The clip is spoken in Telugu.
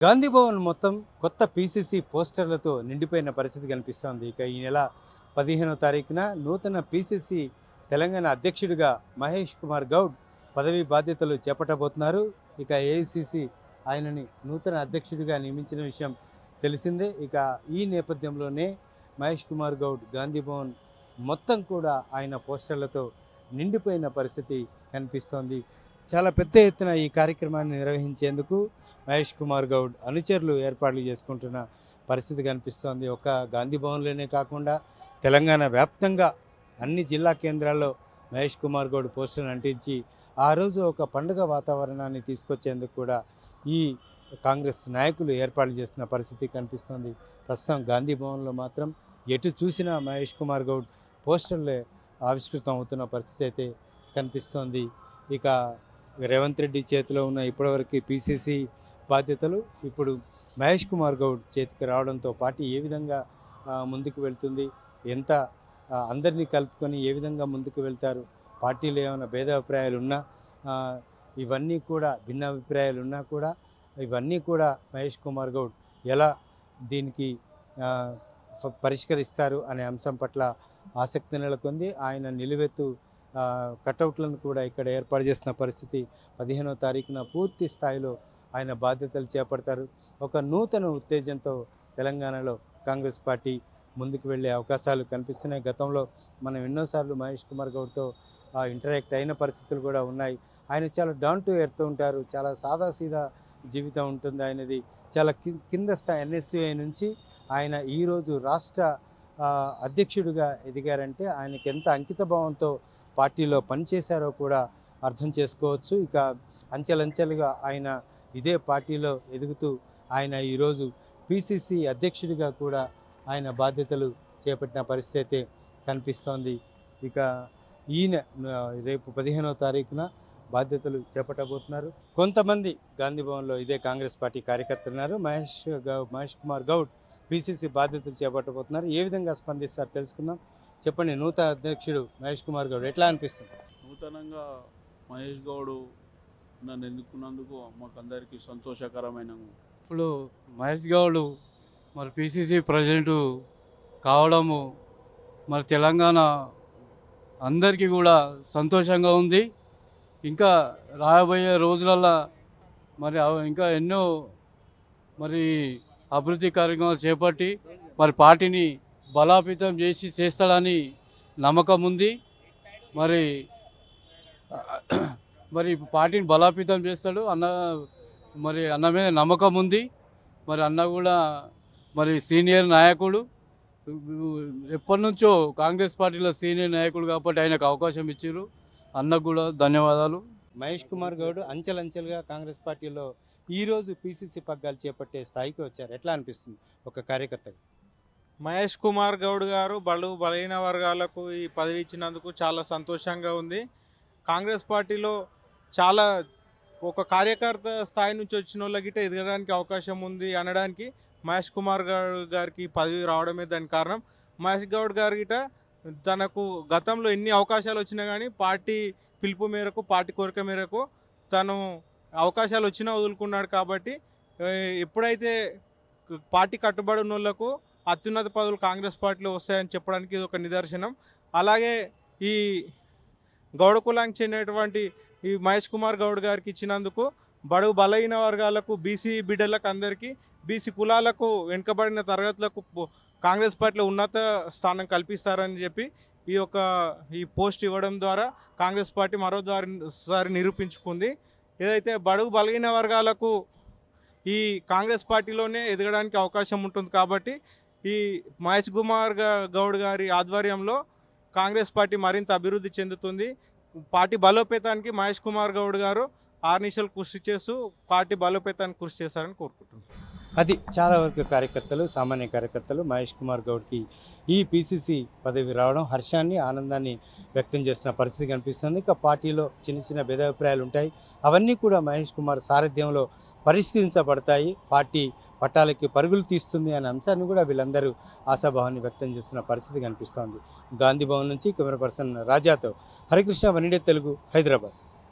గాంధీ భవన్ మొత్తం కొత్త పీసీసీ పోస్టర్లతో నిండిపోయిన పరిస్థితి కనిపిస్తోంది. ఇక ఈ నెల పదిహేనో తారీఖున నూతన పీసీసీ తెలంగాణ అధ్యక్షుడిగా మహేష్ కుమార్ గౌడ్ పదవి బాధ్యతలు చేపట్టబోతున్నారు. ఇక ఏఐసిసి ఆయనని నూతన అధ్యక్షుడిగా నియమించిన విషయం తెలిసిందే. ఇక ఈ నేపథ్యంలోనే మహేష్ కుమార్ గౌడ్ గాంధీ భవన్ మొత్తం కూడా ఆయన పోస్టర్లతో నిండిపోయిన పరిస్థితి కనిపిస్తోంది. చాలా పెద్ద ఎత్తున ఈ కార్యక్రమాన్ని నిర్వహించేందుకు మహేష్ కుమార్ గౌడ్ అనుచరులు ఏర్పాట్లు చేసుకుంటున్న పరిస్థితి కనిపిస్తోంది. ఒక గాంధీ భవన్లోనే కాకుండా తెలంగాణ వ్యాప్తంగా అన్ని జిల్లా కేంద్రాల్లో మహేష్ కుమార్ గౌడ్ పోస్టర్ని అంటించి ఆ రోజు ఒక పండుగ వాతావరణాన్ని తీసుకొచ్చేందుకు కూడా ఈ కాంగ్రెస్ నాయకులు ఏర్పాట్లు చేస్తున్న పరిస్థితి కనిపిస్తోంది. ప్రస్తుతం గాంధీ భవన్లో మాత్రం ఎటు చూసినా మహేష్ కుమార్ గౌడ్ పోస్టర్లే ఆవిష్కృతం అవుతున్న పరిస్థితి అయితే కనిపిస్తోంది. ఇక రేవంత్ రెడ్డి చేతిలో ఉన్న ఇప్పటివరకు పీసీసీ బాధ్యతలు. ఇప్పుడు మహేష్ కుమార్ గౌడ్ చేతికి రావడంతో పార్టీ ఏ విధంగా ముందుకు వెళ్తుంది? ఎంత అందరినీ కలుపుకొని ఏ విధంగా ముందుకు వెళ్తారు? పార్టీలో ఏమైనా భేదాభిప్రాయాలు ఉన్నా ఇవన్నీ కూడా భిన్నాభిప్రాయాలు ఉన్నా కూడా ఇవన్నీ కూడా మహేష్ కుమార్ గౌడ్ ఎలా దీనికి పరిష్కరిస్తారు అనే అంశం పట్ల ఆసక్తి నెలకొంది. ఆయన నిలువెత్తు కటౌట్లను కూడా ఇక్కడ ఏర్పాటు చేసిన పరిస్థితి పదిహేనో తారీఖున పూర్తి స్థాయిలో ఆయన బాధ్యతలు చేపడతారు. ఒక నూతన ఉత్తేజంతో తెలంగాణలో కాంగ్రెస్ పార్టీ ముందుకు వెళ్ళే అవకాశాలు కనిపిస్తున్నాయి. గతంలో మనం ఎన్నోసార్లు మహేష్ కుమార్ గౌడ్తో ఇంటరాక్ట్ అయిన పరిస్థితులు కూడా ఉన్నాయి. ఆయన చాలా డౌన్ టు ఎర్త్ ఉంటారు. చాలా సాదాసీదా జీవితం ఉంటుంది ఆయనది. చాలా కింద స్థాయి ఎన్ఎస్యుఐ నుంచి ఆయన ఈరోజు రాష్ట్ర అధ్యక్షుడిగా ఎదిగారంటే ఆయనకి ఎంత అంకిత భావంతో పార్టీలో పనిచేశారో కూడా అర్థం చేసుకోవచ్చు. ఇక అంచెలంచెలుగా ఆయన ఇదే పార్టీలో ఎదుగుతూ ఆయన ఈరోజు పిసిసి అధ్యక్షుడిగా కూడా ఆయన బాధ్యతలు చేపట్టిన పరిస్థితి కనిపిస్తోంది. ఇక ఈయన రేపు పదిహేనవ తారీఖున బాధ్యతలు చేపట్టబోతున్నారు. కొంతమంది గాంధీ భవన్లో ఇదే కాంగ్రెస్ పార్టీ కార్యకర్తలు ఉన్నారు. మహేష్ గౌ మహేష్ కుమార్ గౌడ్ పిసిసి బాధ్యతలు చేపట్టబోతున్నారు. ఏ విధంగా స్పందిస్తారు తెలుసుకుందాం. చెప్పండి నూతన అధ్యక్షుడు మహేష్ కుమార్ గౌడ్ ఎట్లా అనిపిస్తుంది? నూతనంగా మహేష్ గౌడ్ నన్ను ఎందుకున్నందుకు మాకు అందరికీ సంతోషకరమైన ఇప్పుడు మహేష్ గౌడ్ మరి పిసిసి ప్రెసిడెంట్ కావడము మరి తెలంగాణ అందరికీ కూడా సంతోషంగా ఉంది. ఇంకా రాబోయే రోజులల్లో మరి ఇంకా ఎన్నో మరి అభివృద్ధి కార్యక్రమాలు చేపట్టి మరి పార్టీని బలాపేతం చేసి చేస్తాడని నమ్మకం ఉంది. మరి మరి పార్టీని బలోపేతం చేస్తాడు. అన్న మరి అన్న మీద నమ్మకం ఉంది. మరి అన్న కూడా మరి సీనియర్ నాయకుడు. ఎప్పటి నుంచో కాంగ్రెస్ పార్టీలో సీనియర్ నాయకుడు కాబట్టి ఆయనకు అవకాశం ఇచ్చారు అన్నకు కూడా ధన్యవాదాలు. మహేష్ కుమార్ గౌడ్ అంచెలంచెలుగా కాంగ్రెస్ పార్టీలో ఈరోజు పిసిసి పగ్గాలు చేపట్టే స్థాయికి వచ్చారు. ఎట్లా అనిపిస్తుంది ఒక కార్యకర్తగా? మహేష్ కుమార్ గౌడ్ గారు బలు బలహీన వర్గాలకు ఈ పదవి ఇచ్చినందుకు చాలా సంతోషంగా ఉంది. కాంగ్రెస్ పార్టీలో చాలా ఒక కార్యకర్త స్థాయి నుంచి వచ్చిన వాళ్ళకి ఎదగడానికి అవకాశం ఉంది అనడానికి మహేష్ కుమార్ గౌడ్ గారికి పదవి రావడమే దానికి కారణం. మహేష్ గౌడ్ గారి గిట తనకు గతంలో ఎన్ని అవకాశాలు వచ్చినా కానీ పార్టీ పిలుపు మేరకు పార్టీ కోరిక మేరకు తను అవకాశాలు వచ్చినా వదులుకున్నాడు కాబట్టి ఎప్పుడైతే పార్టీ కట్టుబడి ఉన్న వాళ్ళకు అత్యున్నత పదవులు కాంగ్రెస్ పార్టీలో వస్తాయని చెప్పడానికి ఇది ఒక నిదర్శనం. అలాగే ఈ గౌడ కులానికి చెందినటువంటి ఈ మహేష్ కుమార్ గౌడ్ గారికి ఇచ్చినందుకు బడుగు బలహీన వర్గాలకు బీసీ బిడ్డలకు అందరికీ బీసీ కులాలకు వెనుకబడిన తరగతులకు పో- కాంగ్రెస్ పార్టీలో ఉన్నత స్థానం కల్పిస్తారని చెప్పి ఈ యొక్క ఈ పోస్ట్ ఇవ్వడం ద్వారా కాంగ్రెస్ పార్టీ మరో సారి నిరూపించుకుంది. ఏదైతే బడుగు బలహీన వర్గాలకు ఈ కాంగ్రెస్ పార్టీలోనే ఎదగడానికి అవకాశం ఉంటుంది కాబట్టి ఈ మహేష్ కుమార్ గౌడ్ గారి ఆధ్వర్యంలో కాంగ్రెస్ పార్టీ మరింత అభివృద్ధి చెందుతుంది. పార్టీ బలోపేతానికి మహేష్ కుమార్ గౌడ్ గారు ఆర్నిషల్ కృషి చేస్తూ పార్టీ బలోపేతానికి కృషి చేశారని కోరుకుంటున్నాను అది చాలా వరకు కార్యకర్తలు సామాన్య కార్యకర్తలు మహేష్ కుమార్ గౌడ్కి ఈ పీసీసీ పదవి రావడం హర్షాన్ని ఆనందాన్ని వ్యక్తం చేస్తున్న పరిస్థితి కనిపిస్తుంది. ఇక పార్టీలో చిన్న చిన్న భేదాభిప్రాయాలు ఉంటాయి. అవన్నీ కూడా మహేష్ కుమార్ సారథ్యంలో పరిష్కరించబడతాయి. పార్టీ పట్టాలకి పరుగులు తీస్తుంది అనే అంశాన్ని కూడా వీళ్ళందరూ ఆశాభావాన్ని వ్యక్తం చేస్తున్న పరిస్థితి కనిపిస్తోంది. గాంధీ భవన్ నుంచి కెమెరా పర్సన్ రాజాతో హరికృష్ణ వనిడే తెలుగు హైదరాబాద్.